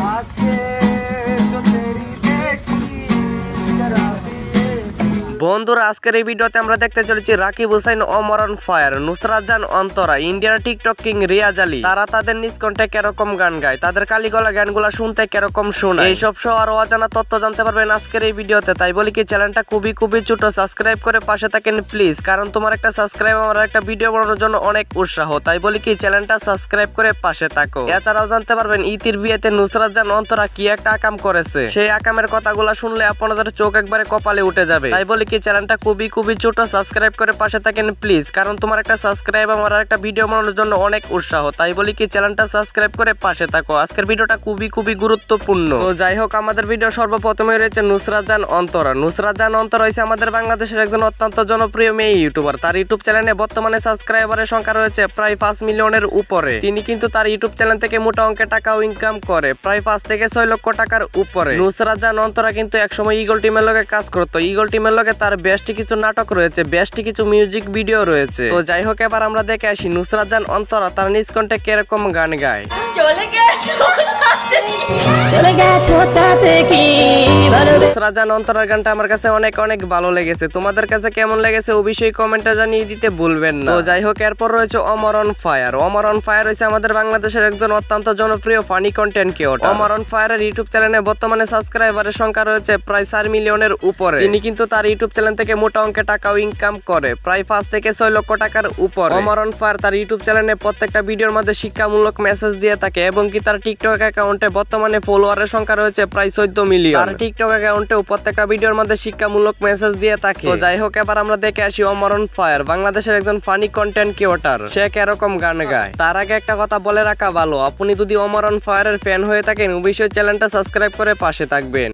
Okay. বন্ধুরা, আজকের এই ভিডিওতে আমরা দেখতে চলেছি রাকিব হুসাইন অমরন ফায়ার, নুসরাত জান, অন্তরা, ইন্ডিয়ার টিকটক কিং রিয়াজ আলী। তারা তাদের নিজ কেরকম গান গায়, তাদের কালিগলা গানগুলো শুনতে কেরকম শোনায়। এইসব সহ আরও অজানা তথ্য জানতে পারবেন আজকের এই ভিডিওতে। তাই বলি কি, চ্যানেলটা খুবই খুবই ছোট, সাবস্ক্রাইব করে পাশে থাকেন প্লিজ, কারণ তোমার একটা সাবস্ক্রাইব আমার একটা ভিডিও বানানোর জন্য অনেক উৎসাহ। তাই বলি কি, চ্যানেলটা সাবস্ক্রাইব করে পাশে থাকো। এছাড়াও জানতে পারবেন, ইতির বিয়েতে নুসরাত জান, অন্তরা কি একটা আকাম করেছে। সেই আকামের কথাগুলো শুনলে আপনাদের চোখ একবারে কপালে উঠে যাবে। তাই বলি কি চ্যানেলটা খুবই খুবই ছোট সাবস্ক্রাইব করে পাশে থাকেন প্লিজ কারণ তোমার একটা সাবস্ক্রাইব আমার একটা ভিডিও বানানোর জন্য অনেক উৎসাহ। তাই বলি কি, চ্যানেলটা সাবস্ক্রাইব করে পাশে থাকো। আজকের ভিডিওটা খুবই খুবই গুরুত্বপূর্ণ। তো যাই হোক, আমাদের ভিডিও সর্বপ্রথমে রয়েছে নুসরাত জান অন্তরা। নুসরাত জান অন্তরা হয়েছে আমাদের বাংলাদেশের একজন অত্যন্ত জনপ্রিয় মেয়ে ইউটিউবার তার ইউটিউব চ্যানেলে বর্তমানে সাবস্ক্রাইবারের সংখ্যা রয়েছে প্রায় পাঁচ মিলিয়নের উপরে। তিনি কিন্তু তার ইউটিউব চ্যানেল থেকে মোটা অঙ্কের টাকাও ইনকাম করে, প্রায় পাঁচ থেকে ছয় লক্ষ টাকার উপরে। নুসরাত জান অন্তরা কিন্তু একসময় ইগল টিমের লগে কাজ করতো। ইগল টিমের লগে তার বেশটি কিছু নাটক রয়েছে, বেশটি কিছু মিউজিক ভিডিও রয়েছে। তো যাই হোক, এবার আমরা দেখে আসি নুসরাত জান অন্তরা তার নিজ কণ্ঠে কীরকম গান গায়। চলে গেছো। চলে গেছো তাতে কি ভালো অন্তরার গানটা আমার কাছে অনেক অনেক ভালো লেগেছে। তোমাদের কাছে কেমন লেগেছে অবশ্যই কমেন্টে জানিয়ে দিতে ভুলবেন না। তো যাই হোক এরপর রয়েছে অমরন ফায়ার অমরন ফায়ার হয়েছে আমাদের বাংলাদেশের একজন অত্যন্ত জনপ্রিয় ফানি কন্টেন্ট কেউ অমরন ফায়ারের ইউটিউব চ্যানেলে বর্তমানে সাবস্ক্রাইবারের সংখ্যা রয়েছে প্রায় চার মিলিয়নের উপরে। তিনি কিন্তু তার ইউটিউব চ্যানেল থেকে মোটা অঙ্কে টাকাও ইনকাম করে প্রায় পাঁচ থেকে ছয় লক্ষ টাকার উপর। অমরন ফায়ার তার ইউটিউব চ্যানেলে প্রত্যেকটা ভিডিওর মধ্যে শিক্ষামূলক মেসেজ দিয়ে থাকে এবং কি তার টিকটক অ্যাকাউন্টে বর্তমানে ফলোয়ারের সংখ্যা রয়েছে প্রায় চোদ্দ মিলিয়ন। আর টিকটক অ্যাকাউন্টেও প্রত্যেকটা ভিডিওর মধ্যে শিক্ষামূলক মেসেজ দিয়ে থাকে। তো যাই হোক এবার আমরা দেখে আসি অমরণ ফায়ার বাংলাদেশের একজন ফানি কন্টেন্ট ক্রিয়েটার সে কেরকম গান গায়? তার আগে একটা কথা বলে রাখা ভালো আপনি যদি অমরণ ফায়ারের ফ্যান হয়ে থাকেন অবশ্যই চ্যানেলটা সাবস্ক্রাইব করে পাশে থাকবেন।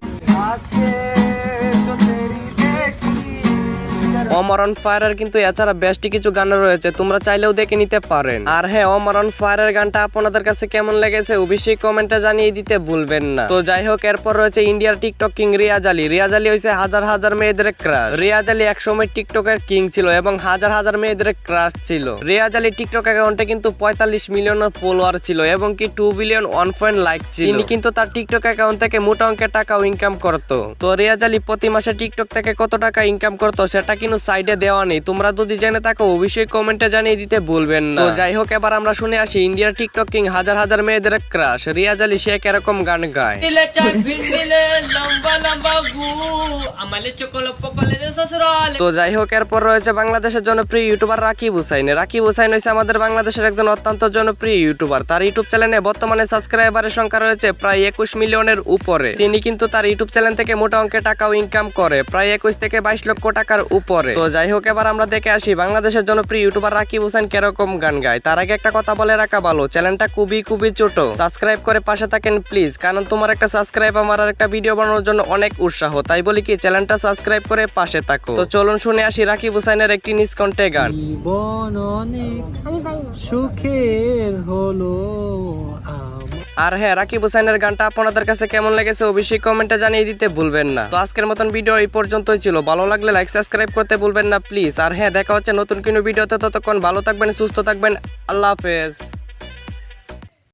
অমরন ফায়ারের কিন্তু এছাড়া বেশটি কিছু গান রয়েছে, তোমরা চাইলেও দেখে নিতে পারেন। আর হ্যাঁ অমরন ফায়ারের গানটা আপনাদের কাছে কেমন লেগেছে অবশ্যই কমেন্টে জানিয়ে দিতে ভুলবেন না। তো যাই হোক, এরপর রয়েছে ইন্ডিয়ার টিকটক কিং রিয়াজ আলী। রিয়াজ আলী হয়েছে হাজার হাজার মেয়েদের ক্রাশ রিয়াজ আলী একসময় টিকটকের কিং ছিল এবং হাজার হাজার মেয়েদের ক্রাশ ছিল। রিয়াজ আলী টিকটক অ্যাকাউন্টে কিন্তু পঁয়তাল্লিশ মিলিয়ন ফলোয়ার ছিল এবং কি two billion one point like ছিল। তিনি কিন্তু তার টিকটক অ্যাকাউন্ট থেকে মোটা অঙ্কের টাকাও ইনকাম করতো। তো রিয়াজ আলী প্রতি মাসে টিকটক থেকে কত টাকা ইনকাম করতো, সেটা কিন্তু সাইডে দেওয়া নেই। তোমরা যদি জেনে থাকো অবশ্যই কমেন্টে জানিয়ে দিতে বলবেন না। তো যাই হোক এবার আমরা শুনে আসি ইন্ডিয়ার টিকটক কিং হাজার হাজার মেয়েদের ক্রাশ রিয়াজ আলী সে এরকম গান গায়। তো যাই হোক এরপর রয়েছে বাংলাদেশের জনপ্রিয় ইউটিউবার রাকিব হুসাইন। রাকিব হুসাইন হয়েছে আমাদের বাংলাদেশের একজন অত্যন্ত জনপ্রিয় ইউটিউবার তার ইউটিউব চ্যানেলে বর্তমানে সাবস্ক্রাইবারের সংখ্যা রয়েছে প্রায় একুশ মিলিয়নের উপরে। তিনি কিন্তু তার ইউটিউব চ্যানেল থেকে মোটা অঙ্কের টাকাও ইনকাম করে, প্রায় একুশ থেকে বাইশ লক্ষ টাকার উপরে। তো যাই হোক এবার আমরা দেখে আসি বাংলাদেশের জনপ্রিয় ইউটিউবার রাকিব হুসাইন কীরকম গান গায়। তার আগে একটা কথা বলে রাখা ভালো চ্যানেলটা খুবই খুবই ছোট। সাবস্ক্রাইব করে পাশে থাকেন প্লিজ কারণ তোমার একটা সাবস্ক্রাইব আমার আর একটা ভিডিও বানানোর জন্য অনেক উৎসাহ তাই বলি কি চ্যানেলটা সাবস্ক্রাইব করে পাশে থাকো। তো চলুন শুনে আসি রাকিব হুসাইনের একটি নিষ্কণ্ঠে গান সুখের হলো আর হ্যাঁ রাকিব হুসাইনের গানটা আপনাদের কাছে কেমন লেগেছে অবশ্যই কমেন্টে জানিয়ে দিতে ভুলবেন না। তো আজকের মতন ভিডিও এই পর্যন্তই ছিল। ভালো লাগলে লাইক সাবস্ক্রাইব করতে ভুলবেন না প্লিজ। আর হ্যাঁ দেখা হচ্ছে নতুন কোনো ভিডিওতে। ততক্ষণ ভালো থাকবেন সুস্থ থাকবেন। আল্লাহ হাফেজ।